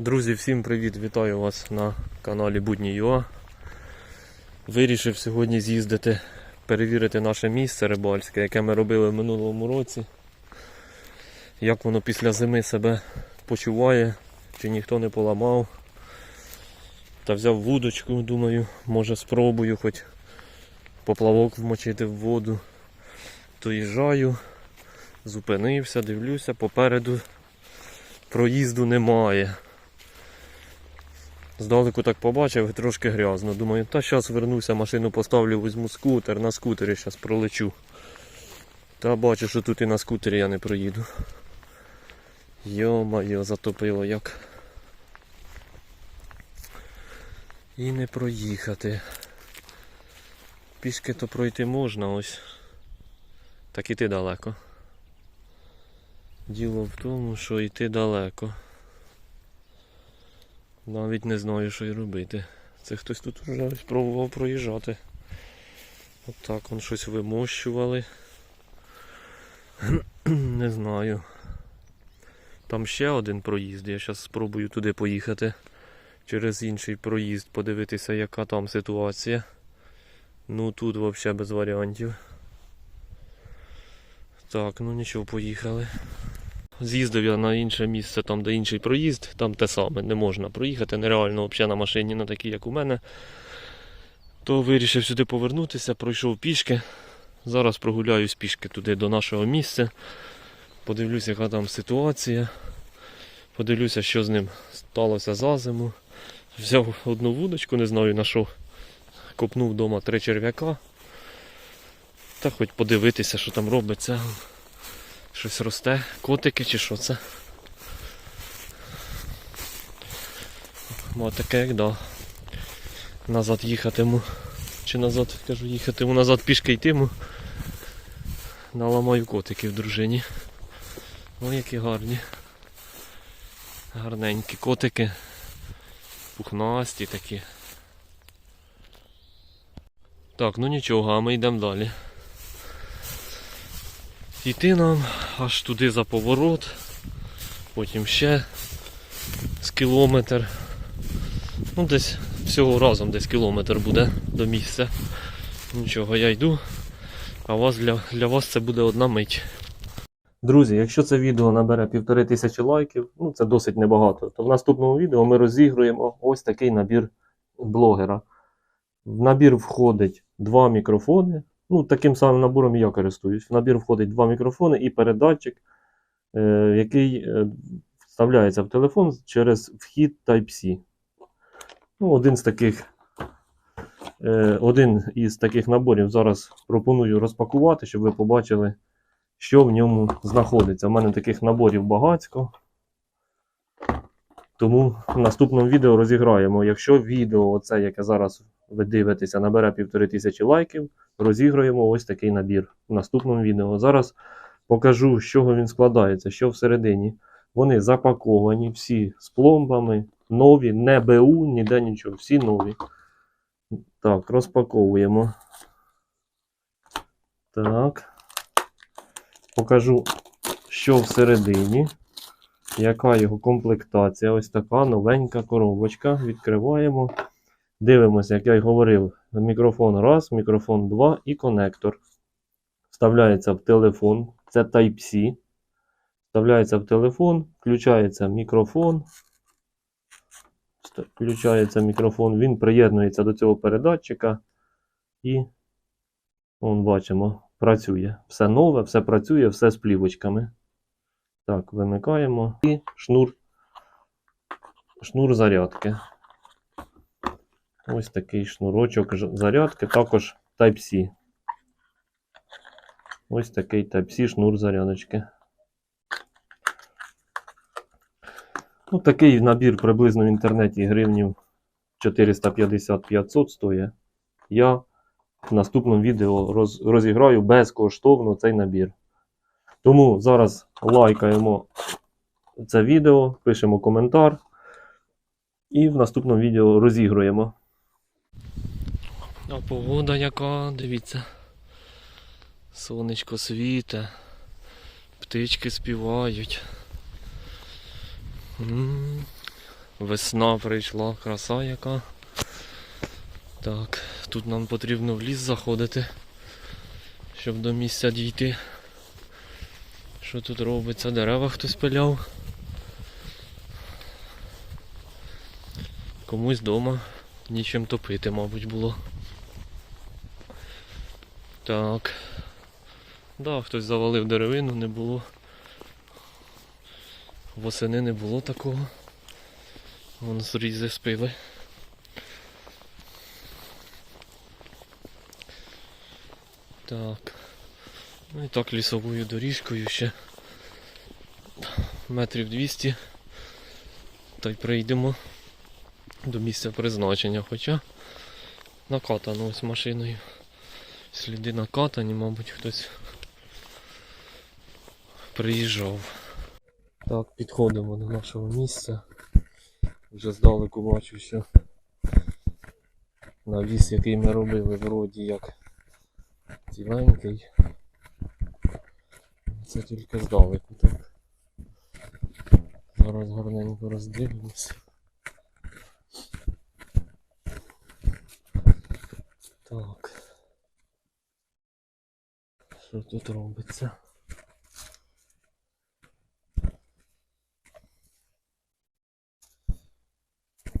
Друзі, всім привіт! Вітаю вас на каналі Будні ЮА. Вирішив сьогодні з'їздити, перевірити наше місце рибальське, яке ми робили в минулому році. Як воно після зими себе почуває, чи ніхто не поламав. Та взяв вудочку, думаю, може спробую хоч поплавок вмочити в воду. Доїжджаю, зупинився, дивлюся, попереду проїзду немає. Здалеку так побачив, трошки грязно. Думаю, та зараз вернуся, машину поставлю, візьму скутер, на скутері зараз пролечу. Та бачу, що тут і на скутері я не проїду. Йо-моє, затопило як. І не проїхати. Пішки то пройти можна ось. Так іти далеко. Діло в тому, що йти далеко. Навіть не знаю, що й робити. Це хтось тут вже спробував проїжджати. Отак он щось вимощували. Не знаю. Там ще один проїзд. Я зараз спробую туди поїхати. Через інший проїзд, подивитися, яка там ситуація. Ну тут взагалі без варіантів. Так, ну нічого, поїхали. З'їздив я на інше місце, там де інший проїзд, там те саме, не можна проїхати, нереально взагалі на машині, на такій, як у мене. То вирішив сюди повернутися, пройшов пішки. Зараз прогуляюсь пішки туди до нашого місця. Подивлюсь, яка там ситуація. Подивлюся, що з ним сталося за зиму. Взяв одну вудочку, не знаю на що. Копнув вдома три черв'яка. Та хоч подивитися, що там робиться. Щось росте, котики чи що це? Ось таке, як да. Назад їхатиму. Чи назад, кажу, їхатиму, назад пішки йтиму. Наламаю котиків дружині. Ой, які гарні. Гарненькі котики. Пухнасті такі. Так, ну нічого, а ми йдемо далі. Йти нам аж туди за поворот, потім ще з кілометр. Ну, десь всього разом десь кілометр буде до місця. Нічого, я йду, а вас для, для вас це буде одна мить. Друзі, якщо це відео набере півтори тисячі лайків, ну це досить небагато, то в наступному відео ми розігруємо ось такий набір блогера. В набір входить два мікрофони. Ну, таким самим набором я користуюсь. В набір входить два мікрофони і передатчик, е, який е, вставляється в телефон через вхід Type-C. Ну, один з таких е, один із таких наборів зараз пропоную розпакувати, щоб ви побачили, що в ньому знаходиться. У мене таких наборів багатько. Тому в наступному відео розіграємо. Якщо відео, оце, яке зараз ви дивитеся, набере півтори тисячі лайків, розіграємо ось такий набір в наступному відео. Зараз покажу, з чого він складається, що всередині. Вони запаковані, всі з пломбами, нові, не БУ, ніде нічого, всі нові. Так, розпаковуємо. Так. Покажу, що всередині. Яка його комплектація? Ось така новенька коробочка. Відкриваємо. Дивимося, як я й говорив, мікрофон раз, мікрофон 2 і конектор. Вставляється в телефон. Це Type-C. Вставляється в телефон, включається мікрофон. Включається мікрофон, він приєднується до цього передатчика. І, вон бачимо, працює. Все нове, все працює, все з плівочками. Так, вимикаємо. І шнур, шнур зарядки. Ось такий шнурочок зарядки, також Type-C. Ось такий Type-C шнур зарядочки. Ну, такий набір приблизно в інтернеті гривнів 450-500 стоїть. Я в наступному відео роз, розіграю безкоштовно цей набір. Тому зараз лайкаємо це відео, пишемо коментар. І в наступному відео розігруємо. А погода яка, дивіться. Сонечко світе, птички співають. Весна прийшла, краса яка. Так, тут нам потрібно в ліс заходити, щоб до місця дійти. Що тут робиться? Дерева хтось пиляв. Комусь вдома нічим топити, мабуть, було. Так. Да, хтось завалив деревину, не було. Восени не було такого. Вон зрізи спили. Так. Ну і так лісовою доріжкою ще метрів 200. Та й прийдемо до місця призначення. Хоча накатано ось машиною. Сліди накатані, мабуть, хтось приїжджав. Так, підходимо до нашого місця. Вже здалеку бачу, що навіс, який ми робили, вроді як ціленький. Це тільки здалеку, так. Зараз гарненько роздивимося. Так. Що тут робиться?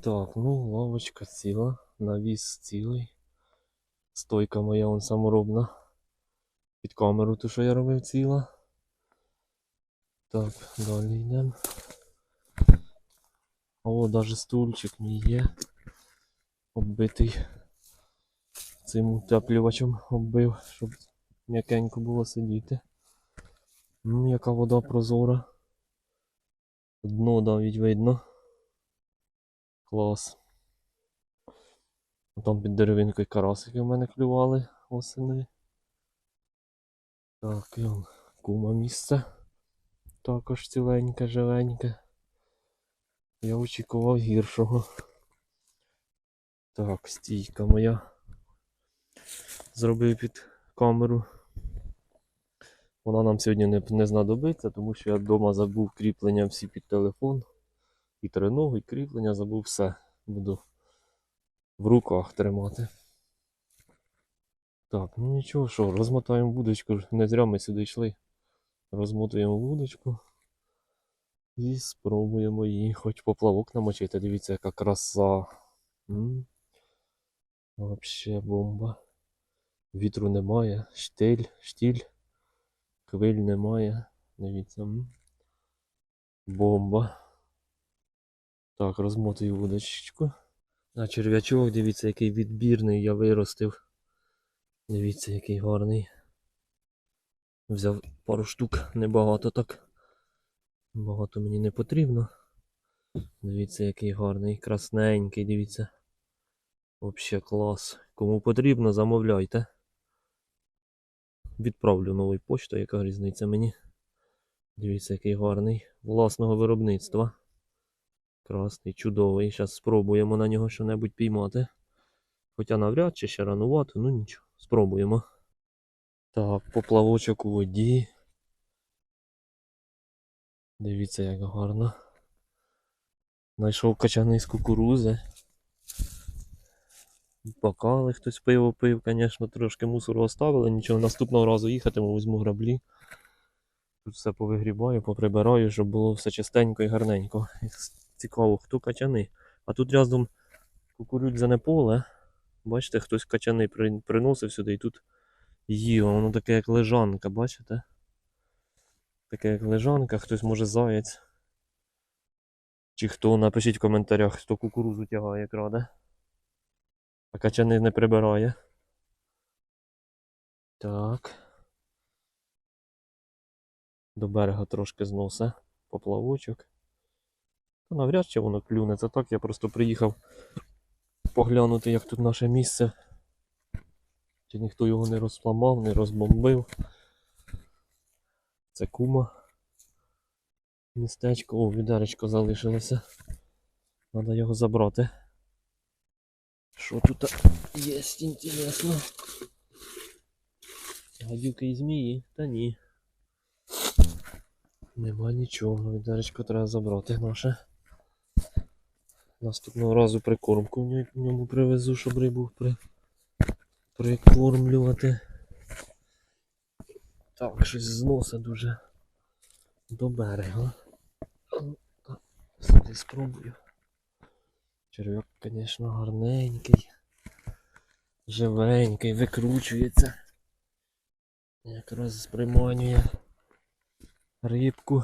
Так, ну лавочка ціла, навіс цілий. Стойка моя вон саморобна. Під камеру ту, що я робив ціла. Так, далі йдемо. О, навіть стульчик мій є. Оббитий цим утеплювачем оббив, щоб м'якенько було сидіти. Ну, яка вода прозора. Дно навіть видно. Клас. Там під деревинкою карасики в мене клювали осени. Так, і он кума місце. Також ціленьке, живеньке. Я очікував гіршого. Так, стійка моя. Зробив під камеру. Вона нам сьогодні не, не знадобиться, тому що я вдома забув кріплення всі під телефон. І треногу, і кріплення забув все. Буду в руках тримати. Так, ну нічого, що, розмотаємо вудочку. Не зря ми сюди йшли. Розмотуємо вудочку. І спробуємо її хоч поплавок намочити. Дивіться, яка краса. Вообще бомба. Вітру немає, штиль, штіль, хвиль немає. Дивіться. Бомба. Так, розмотую вудочку. А черв'ячок, дивіться, який відбірний я виростив. Дивіться, який гарний. Взяв пару штук, небагато так. Багато мені не потрібно. Дивіться, який гарний, красненький, дивіться. Вообще клас. Кому потрібно, замовляйте. Відправлю новою поштою, яка різниця мені. Дивіться, який гарний. Власного виробництва. Красний, чудовий. Зараз спробуємо на нього що-небудь піймати. Хоча навряд чи ще ранувато, ну нічого, спробуємо. Так, поплавочок у воді. Дивіться, як гарно. Знайшов качаний з кукурузи. Бокали хтось пиво пив, звісно, трошки мусору оставили, нічого, наступного разу їхатиму, візьму граблі. Тут все повигрібаю, поприбираю, щоб було все чистенько і гарненько. Цікаво, хто качани. А тут рядом кукурудзяне поле. Бачите, хтось качани приносив сюди і тут їв. Воно таке як лежанка, бачите? Таке як лежанка, хтось може заєць. Чи хто, напишіть в коментарях, хто кукурузу тягає краде. А качани не прибирає. Так. До берега трошки зносе поплавочок. Та навряд чи воно клюне. Це так, я просто приїхав поглянути, як тут наше місце. Чи ніхто його не розпламав, не розбомбив. Це кума. Містечко, о, відеречко залишилося. Треба його забрати. Що тут є інтересно? Гадюки і змії? Та ні. Нема нічого, відеречко треба забрати наше. Наступного разу прикормку в ньому- привезу, щоб рибу при... прикормлювати. Так, щось зноса дуже до берега. Сюди спробую. Черв'як, звісно, гарненький. Живенький, викручується. Якраз приманює рибку,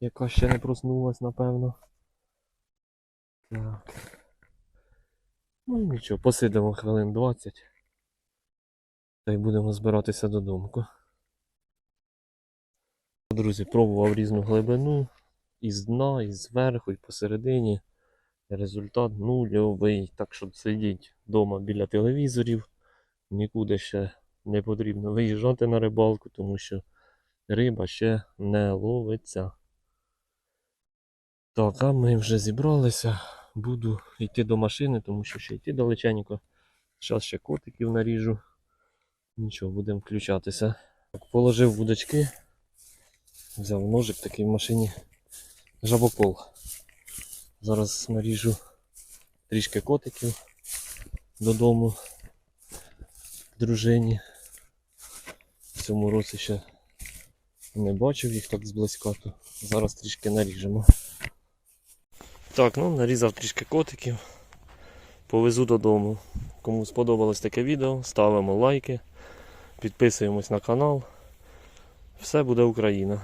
яка ще не проснулась, напевно. Так. Ну нічого, посидимо хвилин 20. Та й будемо збиратися додому. Друзі, пробував різну глибину. І з дна, і зверху, і посередині. Результат нульовий. Так що сидіть вдома біля телевізорів. Нікуди ще не потрібно виїжджати на рибалку, тому що риба ще не ловиться. Так, а ми вже зібралися. Буду йти до машини, тому що ще йти далеченько. Зараз ще котиків наріжу. Нічого, будемо включатися. Так, положив вудочки. Взяв ножик такий в машині. Жабокол. Зараз наріжу трішки котиків додому дружині. В цьому році ще не бачив їх так зблизька, то зараз трішки наріжемо. Так, ну нарізав трішки котиків. Повезу додому. Кому сподобалось таке відео, ставимо лайки, підписуємось на канал. Все буде Україна.